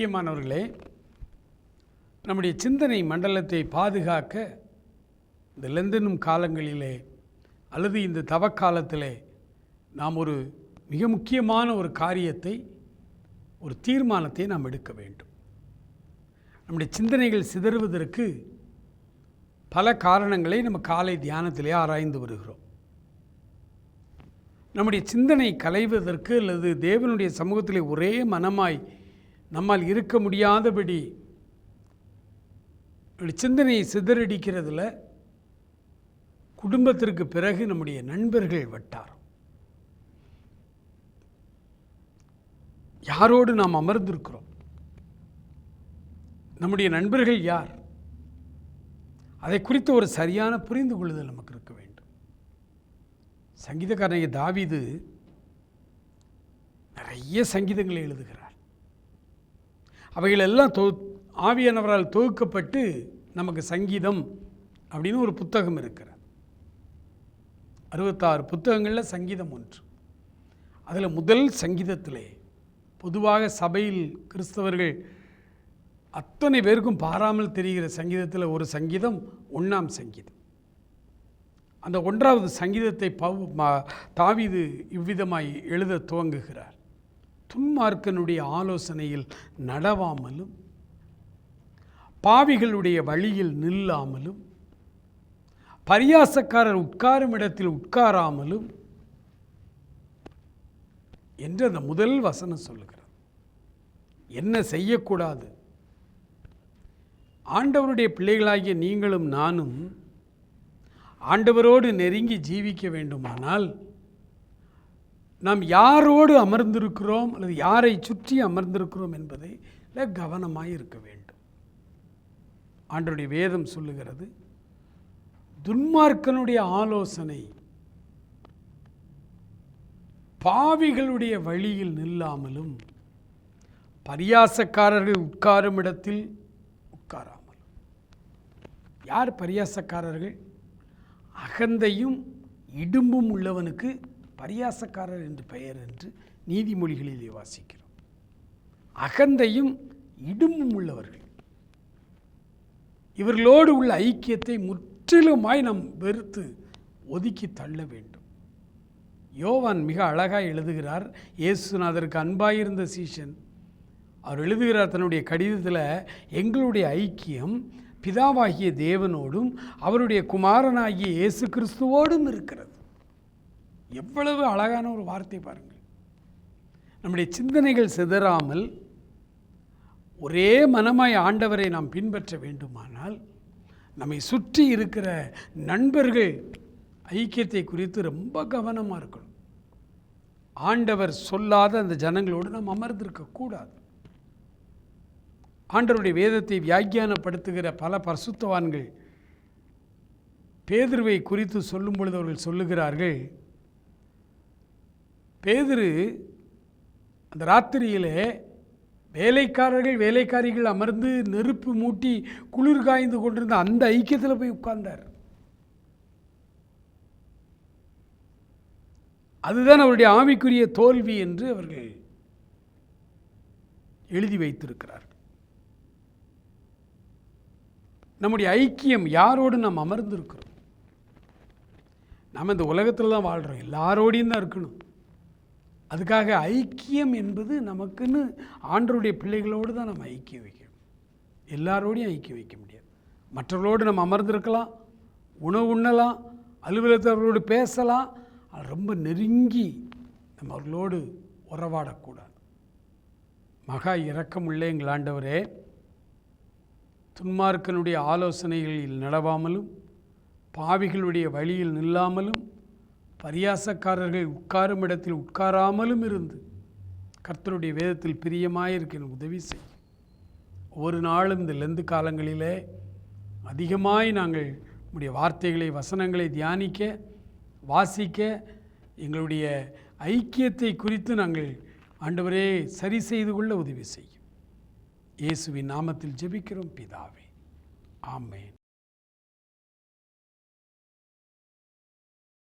பிரியமானவர்களே நம்முடைய சிந்தனை மண்டலத்தை பாதுகாக்க இந்த லெந்தனும் காலங்களிலே அல்லது இந்த தவக்காலத்திலே நாம் ஒரு மிக முக்கியமான ஒரு காரியத்தை ஒரு தீர்மானத்தை நாம் எடுக்க வேண்டும். நம்முடைய சிந்தனைகள் சிதறுவதற்கு பல காரணங்களை நம்ம காலை தியானத்திலே ஆராய்ந்து வருகிறோம். நம்முடைய சிந்தனை கலைவதற்கு அல்லது தேவனுடைய சமூகத்திலே ஒரே மனமாய் நம்மால் இருக்க முடியாதபடி சிந்தனையை சிதறடிக்கிறதுல குடும்பத்திற்கு பிறகு நம்முடைய நண்பர்கள் வட்டாரம். யாரோடு நாம் அமர்ந்திருக்கிறோம்? நம்முடைய நண்பர்கள் யார்? அதை குறித்து ஒரு சரியான புரிந்து கொள்ளுதல் நமக்கு இருக்க வேண்டும். சங்கீதக்காரனைய தாவிது நிறைய சங்கீதங்களை எழுதுகிறார். அவைகளெல்லாம் தொ ஆவியானவரால் தொகுக்கப்பட்டு நமக்கு சங்கீதம் அப்படின்னு ஒரு புத்தகம் இருக்கிறது. அறுபத்தாறு புத்தகங்களில் சங்கீதம் ஒன்று. அதில் முதல் சங்கீதத்திலே பொதுவாக சபையில் கிறிஸ்தவர்கள் அத்தனை பேருக்கும் பாராமல் தெரிகிற சங்கீதத்தில் ஒரு சங்கீதம் ஒன்றாம் சங்கீதம். அந்த ஒன்றாவது சங்கீதத்தை பவ் தாவிது இவ்விதமாய் எழுத துவங்குகிறார். துன்மார்க்கனுடைய ஆலோசனையில் நடவாமலும் பாவிகளுடைய வழியில் நில்லாமலும் பரியாசக்காரர் உட்காரும் இடத்தில் உட்காராமலும் என்று அந்த முதல் வசனம் சொல்லுகிறார் என்ன செய்யக்கூடாது? ஆண்டவருடைய பிள்ளைகளாகிய நீங்களும் நானும் ஆண்டவரோடு நெருங்கி ஜீவிக்க வேண்டுமானால் நாம் யாரோடு அமர்ந்திருக்கிறோம் அல்லது யாரை சுற்றி அமர்ந்திருக்கிறோம் என்பதை கவனமாக இருக்க வேண்டும். ஆண்டருடைய வேதம் சொல்லுகிறது துன்மார்க்கனுடைய ஆலோசனை பாவிகளுடைய வழியில் நில்லாமலும் பரியாசக்காரர்கள் உட்காரும் இடத்தில் உட்காராமலும். யார் பரியாசக்காரர்கள்? அகந்தையும் இடும்பும் உள்ளவனுக்கு பரியாசக்காரர் என்று பெயர் என்று நீதிமொழிகளிலே வாசிக்கிறோம். அகந்தையும் இடும்பும் உள்ளவர்கள். இவர்களோடு உள்ள ஐக்கியத்தை முற்றிலுமாய் நாம் வெறுத்து ஒதுக்கி தள்ள வேண்டும். யோவான் மிக அழகாக எழுதுகிறார் இயேசுநாதருக்கு அன்பாயிருந்த சீஷன் அவர் எழுதுகிறார் தன்னுடைய கடிதத்தில் எங்களுடைய ஐக்கியம் பிதாவாகிய தேவனோடும் அவருடைய குமாரனாகிய இயேசு கிறிஸ்துவோடும் இருக்கிறது. எவ்வளவு அழகான ஒரு வார்த்தை பாருங்கள். நம்முடைய சிந்தனைகள் சிதறாமல் ஒரே மனமாய் ஆண்டவரை நாம் பின்பற்ற வேண்டுமானால் நம்மை சுற்றி இருக்கிற நண்பர்கள் ஐக்கியத்தை குறித்து ரொம்ப கவனமாக இருக்கணும். ஆண்டவர் சொல்லாத அந்த ஜனங்களோடு நாம் அமர்ந்திருக்கக்கூடாது ஆண்டவருடைய வேதத்தை வியாக்கியானப்படுத்துகிற பல பரிசுத்தவான்கள் பேதுருவை குறித்து சொல்லும் பொழுது அவர்கள் சொல்லுகிறார்கள் பேதுரு அந்த ராத்திரியிலே வேலைக்காரர்கள் வேலைக்காரிகள் அமர்ந்து நெருப்பு மூட்டி குளிர் காய்ந்து கொண்டிருந்த அந்த ஐக்கியத்தில் போய் உட்கார்ந்தார். அதுதான் அவருடைய ஆவிக்குரிய தோல்வி என்று அவர்கள் எழுதி வைத்திருக்கிறார்கள் நம்முடைய ஐக்கியம் யாரோடு நாம் அமர்ந்திருக்கிறோம்? நம்ம இந்த உலகத்தில் தான் வாழ்கிறோம் எல்லாரோடையும் தான் இருக்கணும். அதுக்காக ஐக்கியம் என்பது நமக்குன்னு ஆண்டருடைய பிள்ளைகளோடு தான் நம்ம ஐக்கியம் வைக்கணும். எல்லாரோடையும் ஐக்கியம் வைக்க முடியாது. மற்றவர்களோடு நம்ம அமர்ந்திருக்கலாம் உணவு உண்ணலாம் அலுவலகத்தவர்களோடு பேசலாம் ரொம்ப நெருங்கி நம்ம அவர்களோடு உறவாடக்கூடாது. மகா இரக்கமுள்ள எங்கள் ஆண்டவரே துன்மார்க்கனுடைய ஆலோசனைகளில் நடவாமலும் பாவிகளுடைய வழியில் நில்லாமலும் பரியாசக்காரர்கள் உட்காரும் இடத்தில் உட்காராமலும் இருந்து கர்த்தருடைய வேதத்தில் பிரியமாயிருக்க உதவி செய். ஒவ்வொரு நாளும் இந்த லெந்து காலங்களிலே அதிகமாய் நாங்கள் உங்களுடைய வார்த்தைகளை வசனங்களை தியானிக்க வாசிக்க எங்களுடைய ஐக்கியத்தை குறித்து நாங்கள் ஆண்டவரே சரி செய்து கொள்ள உதவி செய்யும். இயேசுவின் நாமத்தில் ஜெபிக்கிறோம் பிதாவே. ஆமேன்.